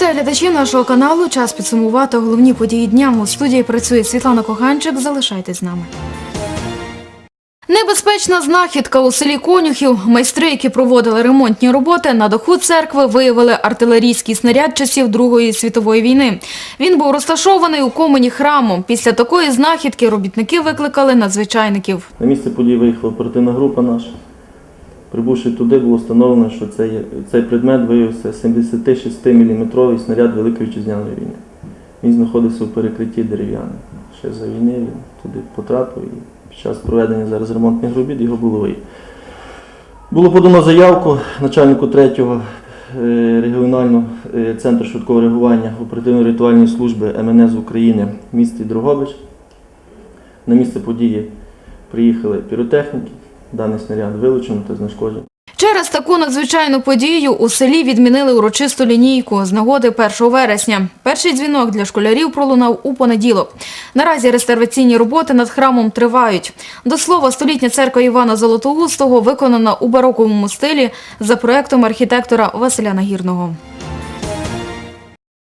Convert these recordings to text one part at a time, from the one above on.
Вітаю глядачів нашого каналу. Час підсумувати головні події дня. У студії працює Світлана Коханчик. Залишайтесь з нами. Небезпечна знахідка у селі Конюхів. Майстри, які проводили ремонтні роботи на даху церкви, виявили артилерійський снаряд часів Другої світової війни. Він був розташований у комені храму. Після такої знахідки робітники викликали надзвичайників. На місце події виїхала оперативна група наша. Прибувши туди, було встановлено, що цей, цей предмет виявився 76-мм снаряд Великої Вітчизняної війни. Він знаходився у перекритті дерев'яне. Ще за війни він туди потрапив і під час проведення зараз ремонтних робіт його було виявлено. Було подано заявку начальнику 3-го е, регіонального е, центру швидкого реагування оперативно-рятувальної служби МНС України в місті Дрогобич. На місце події приїхали піротехніки, даний снаряд вилучено та знешкоджено. Через таку надзвичайну подію у селі відмінили урочисту лінійку з нагоди 1 вересня. Перший дзвінок для школярів пролунав у понеділок. Наразі реставраційні роботи над храмом тривають. До слова, столітня церква Івана Золотоустого виконана у бароковому стилі за проектом архітектора Василя Нагірного.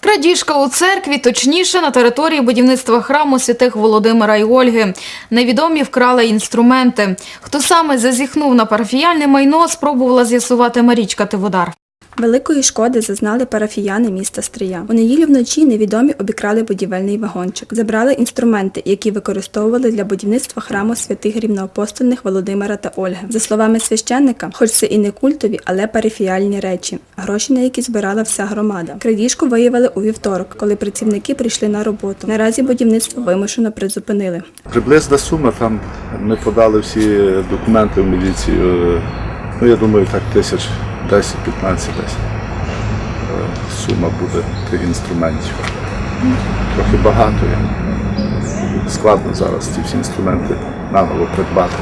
Крадіжка у церкві, точніше, на території будівництва храму святих Володимира і Ольги. Невідомі вкрали інструменти. Хто саме зазіхнув на парафіяльне майно, спробувала з'ясувати Марічка Тиводар. Великої шкоди зазнали парафіяни міста Стрия. У неділю вночі невідомі обікрали будівельний вагончик, забрали інструменти, які використовували для будівництва храму святих рівноапостольних Володимира та Ольги. За словами священника, хоч це і не культові, але парафіяльні речі, гроші на які збирала вся громада. Крадіжку виявили у вівторок, коли працівники прийшли на роботу. Наразі будівництво вимушено призупинили. Приблизна сума там ми подали всі документи в міліцію. Ну, я думаю, так тисяч 10-15 десь. Е, Сума буде тих інструментів. Трохи багато. є. Складно зараз ці всі інструменти наново придбати,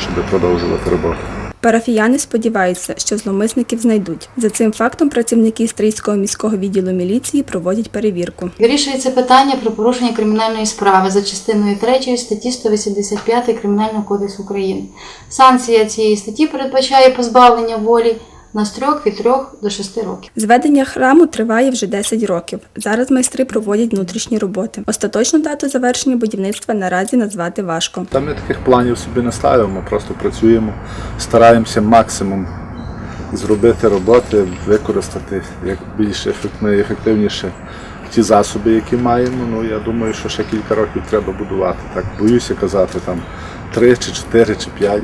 щоб продовжувати роботу. Парафіяни сподіваються, що зловмисників знайдуть. За цим фактом працівники Стрийського міського відділу міліції проводять перевірку. Вирішується питання про порушення кримінальної справи за частиною 3 статті 185 Кримінального кодексу України. Санкція цієї статті передбачає позбавлення волі на строк від 3 до 6 років. Зведення храму триває вже 10 років. Зараз майстри проводять внутрішні роботи. Остаточну дату завершення будівництва наразі назвати важко. Та ми таких планів собі не ставимо, просто працюємо, стараємося максимум зробити роботи, використати як більш ефект- найефективніше ті засоби, які маємо. Ну я думаю, що ще кілька років треба будувати. Так боюся казати там три чи чотири чи п'ять,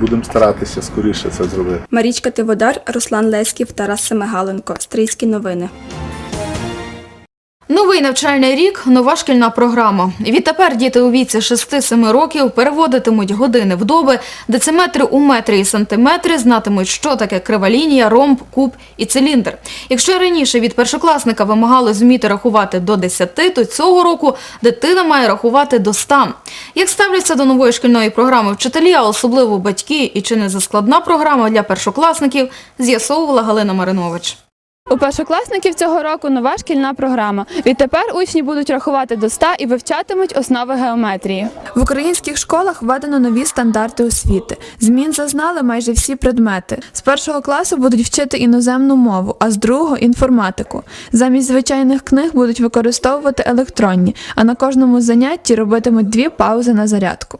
будемо старатися скоріше це зробити. Марічка Тиводар, Руслан Леськів, Тарас Семигаленко. Стрийські новини. Новий навчальний рік нова шкільна програма. Відтепер діти у віці 6-7 років переводитимуть години в доби, дециметри у метри і сантиметри, знатимуть, що таке крива лінія, ромб, куб і циліндр. Якщо раніше від першокласника вимагали зуміти рахувати до 10, то цього року дитина має рахувати до 100. Як ставляться до нової шкільної програми вчителі, а особливо батьки, і чи не заскладна програма для першокласників, з'ясовувала Галина Маринович. У першокласників цього року нова шкільна програма. Відтепер учні будуть рахувати до 100 і вивчатимуть основи геометрії. В українських школах введено нові стандарти освіти. Змін зазнали майже всі предмети. З першого класу будуть вчити іноземну мову, а з другого інформатику. Замість звичайних книг будуть використовувати електронні, а на кожному занятті робитимуть дві паузи на зарядку.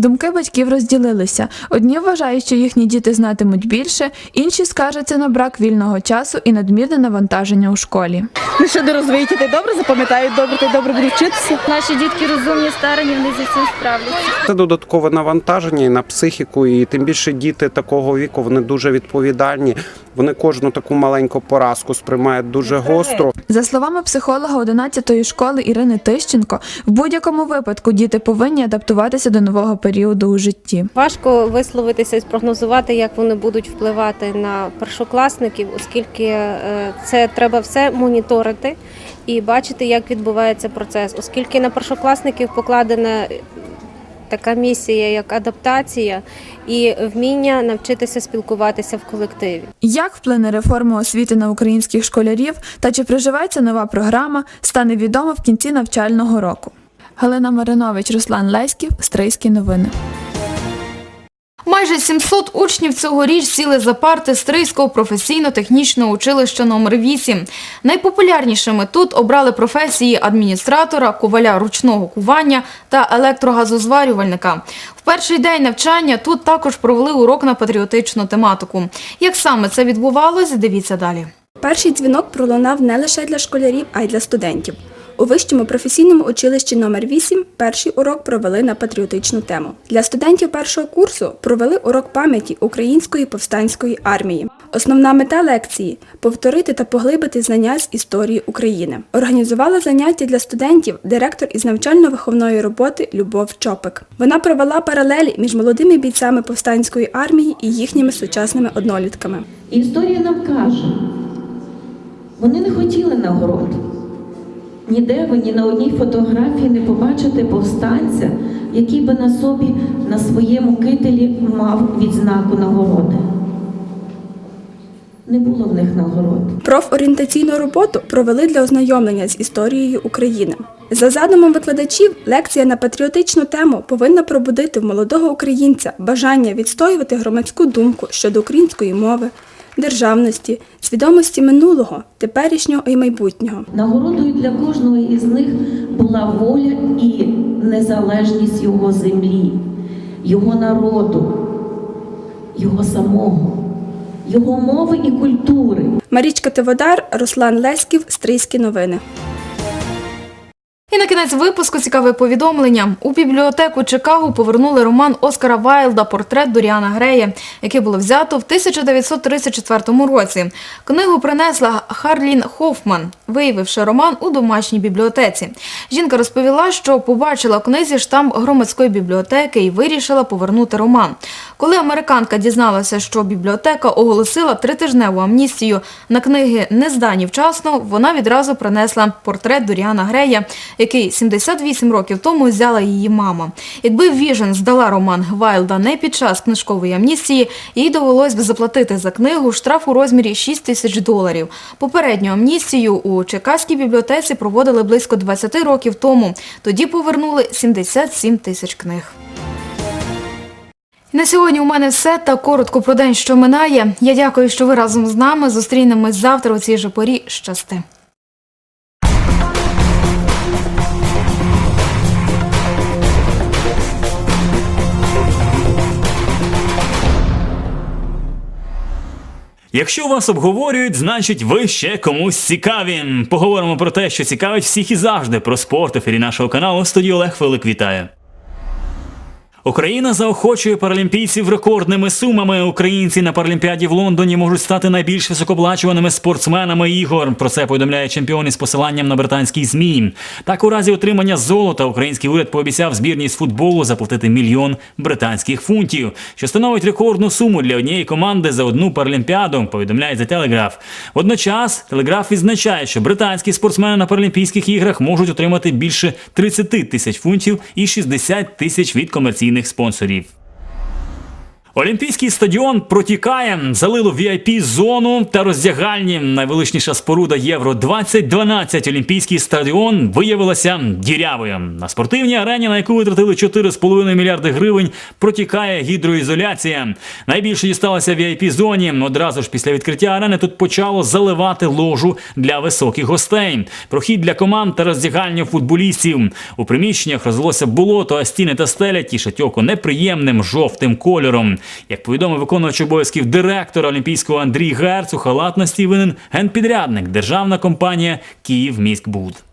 Думки батьків розділилися. Одні вважають, що їхні діти знатимуть більше, інші скаржаться на брак вільного часу і надмірне навантаження у школі. Ну що не розвиті, ти добре запам'ятають добре, ти добре будуть вчитися. Наші дітки розумні, старані, вони зі всім справляться. Це додаткове навантаження і на психіку, і тим більше діти такого віку вони дуже відповідальні. Вони кожну таку маленьку поразку сприймають дуже гостро. За словами психолога 11-ї школи Ірини Тищенко, в будь-якому випадку діти повинні адаптуватися до нового періоду у житті. Важко висловитися і спрогнозувати, як вони будуть впливати на першокласників, оскільки е, це треба все моніторити і бачити, як відбувається процес, оскільки на першокласників покладена така місія, як адаптація і вміння навчитися спілкуватися в колективі. Як вплине реформа освіти на українських школярів та чи приживеться нова програма, стане відомо в кінці навчального року. Галина Маринович, Руслан Леськів, Стрийські новини. Майже 700 учнів цьогоріч сіли за парти Стрийського професійно-технічного училища номер 8 Найпопулярнішими тут обрали професії адміністратора, коваля ручного кування та електрогазозварювальника. В перший день навчання тут також провели урок на патріотичну тематику. Як саме це відбувалось, дивіться далі. Перший дзвінок пролунав не лише для школярів, а й для студентів. У вищому професійному училищі номер 8 перший урок провели на патріотичну тему. Для студентів першого курсу провели урок пам'яті Української повстанської армії. Основна мета лекції повторити та поглибити знання з історії України. Організувала заняття для студентів директор із навчально-виховної роботи Любов Чопик. Вона провела паралелі між молодими бійцями повстанської армії і їхніми сучасними однолітками. Історія нам каже, вони не хотіли нагород. Ніде ви ні на одній фотографії не побачите повстанця, який би на собі на своєму кителі мав відзнаку нагороди. Не було в них нагород. Профорієнтаційну роботу провели для ознайомлення з історією України. За задумом викладачів, лекція на патріотичну тему повинна пробудити в молодого українця бажання відстоювати громадську думку щодо української мови, державності, свідомості минулого, теперішнього і майбутнього. Нагородою для кожного із них була воля і незалежність його землі, його народу, його самого, його мови і культури. Марічка Теводар, Руслан Леськів, Стрийські новини. І на кінець випуску цікаве повідомлення. У бібліотеку Чикаго повернули роман Оскара Вайлда «Портрет Доріана Грея», який було взято в 1934 році. Книгу принесла Харлін Хофман, виявивши роман у домашній бібліотеці. Жінка розповіла, що побачила в книзі штамп громадської бібліотеки і вирішила повернути роман. Коли американка дізналася, що бібліотека оголосила тритижневу амністію на книги не здані вчасно, вона відразу принесла портрет Доріана Грея, який 78 років тому взяла її мама. Якби Віжен здала роман Вайлда не під час книжкової амністії, їй довелось б заплатити за книгу штраф у розмірі 6 тисяч доларів. Попередню амністію у Чекаській бібліотеці проводили близько 20 років тому. Тоді повернули 77 тисяч книг. На сьогодні у мене все та коротко про день, що минає. Я дякую, що ви разом з нами. Зустрінемось завтра у цій же порі. Щасти. Якщо вас обговорюють, значить ви ще комусь цікаві. Поговоримо про те, що цікавить всіх і завжди про спорт. Ефірі нашого каналу Студіо Олег Филик вітає. Україна заохочує паралімпійців рекордними сумами. Українці на Паралімпіаді в Лондоні можуть стати найбільш високоплачуваними спортсменами ігор. Про це повідомляє чемпіон із посиланням на британський ЗМІ. Так, у разі отримання золота український уряд пообіцяв збірній з футболу заплатити мільйон британських фунтів, що становить рекордну суму для однієї команди за одну паралімпіаду. Повідомляє The Telegraph. Водночас Телеграф відзначає, що британські спортсмени на Паралімпійських іграх можуть отримати більше 30 тисяч фунтів і 60 тисяч від комерційних спонсорів. Олімпійський стадіон протікає, залило VIP-зону та роздягальні. Найвеличніша споруда Євро 2012 Олімпійський стадіон виявилася дірявою. На спортивній арені, на яку витратили 4,5 мільярди гривень, протікає гідроізоляція. Найбільше дісталося VIP-зоні. Одразу ж після відкриття арени тут почало заливати ложу для високих гостей. Прохід для команд та роздягальня футболістів. У приміщеннях розлилося болото, а стіни та стеля тішать око неприємним жовтим кольором. Як повідомив виконувач обов'язків директора Олімпійського Андрій Герц, у халатності винен генпідрядник державна компанія Київміськбуд.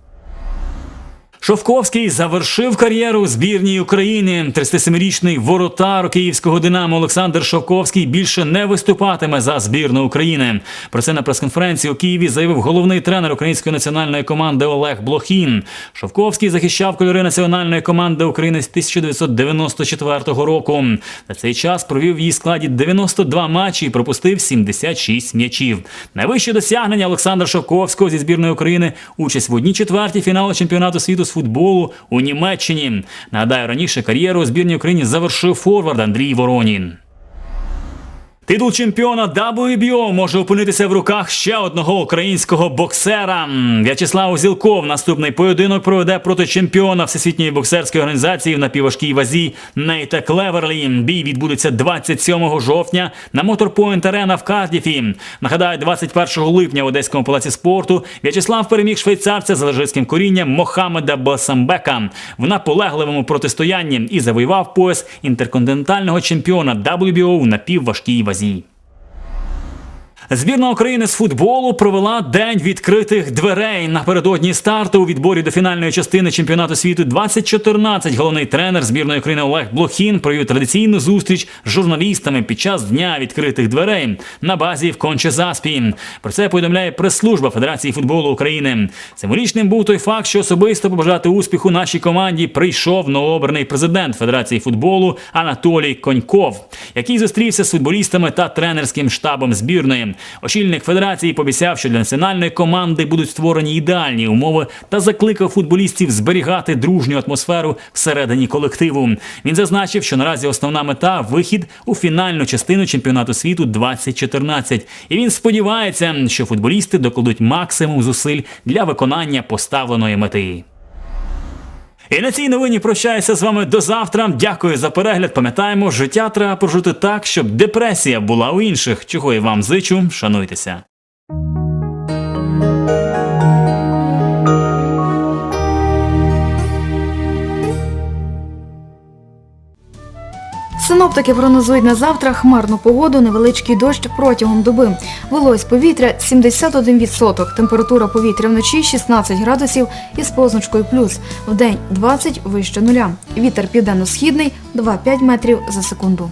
Шовковський завершив кар'єру у збірній України. 37-річний воротар київського динамо Олександр Шовковський більше не виступатиме за збірну України. Про це на прес-конференції у Києві заявив головний тренер української національної команди Олег Блохін. Шовковський захищав кольори національної команди України з 1994 року. На цей час провів в її складі 92 матчі і пропустив 76 м'ячів. Найвище досягнення Олександра Шовковського зі збірної України участь в одній четвертій фіналу чемпіонату світу з футболу у Німеччині. Нагадаю, раніше кар'єру у збірній України завершив форвард Андрій Воронін. Титул чемпіона WBO може опинитися в руках ще одного українського боксера. В'ячеслав Узілков наступний поєдинок проведе проти чемпіона Всесвітньої боксерської організації в напівважкій вазі Нейта Клеверлі. Бій відбудеться 27 жовтня на Моторпойнт Арена в Кардіфі. Нагадаю, 21 липня в Одеському палаці спорту В'ячеслав переміг швейцарця з алжирським корінням Мохамеда Басамбека в наполегливому протистоянні і завоював пояс інтерконтинентального чемпіона WBO в напівважкій вазі. Voisine. Збірна України з футболу провела день відкритих дверей напередодні старту у відборі до фінальної частини чемпіонату світу 2014. Головний тренер збірної України Олег Блохін провів традиційну зустріч з журналістами під час дня відкритих дверей на базі в Кончезаспі. Про це повідомляє прес-служба Федерації футболу України. Символічним був той факт, що особисто побажати успіху нашій команді прийшов новообраний президент Федерації футболу Анатолій Коньков, який зустрівся з футболістами та тренерським штабом збірної. Очільник федерації пообіцяв, що для національної команди будуть створені ідеальні умови та закликав футболістів зберігати дружню атмосферу всередині колективу. Він зазначив, що наразі основна мета вихід у фінальну частину чемпіонату світу 2014. І він сподівається, що футболісти докладуть максимум зусиль для виконання поставленої мети. І на цій новині прощаюся з вами до завтра. Дякую за перегляд. Пам'ятаємо, життя треба прожити так, щоб депресія була у інших. Чого я вам зичу. Шануйтеся. Синоптики прогнозують на завтра хмарну погоду, невеличкий дощ протягом доби. Волось повітря 71%, температура повітря вночі 16 градусів із позначкою плюс, вдень 20 вище нуля. Вітер південно-східний 2-5 метрів за секунду.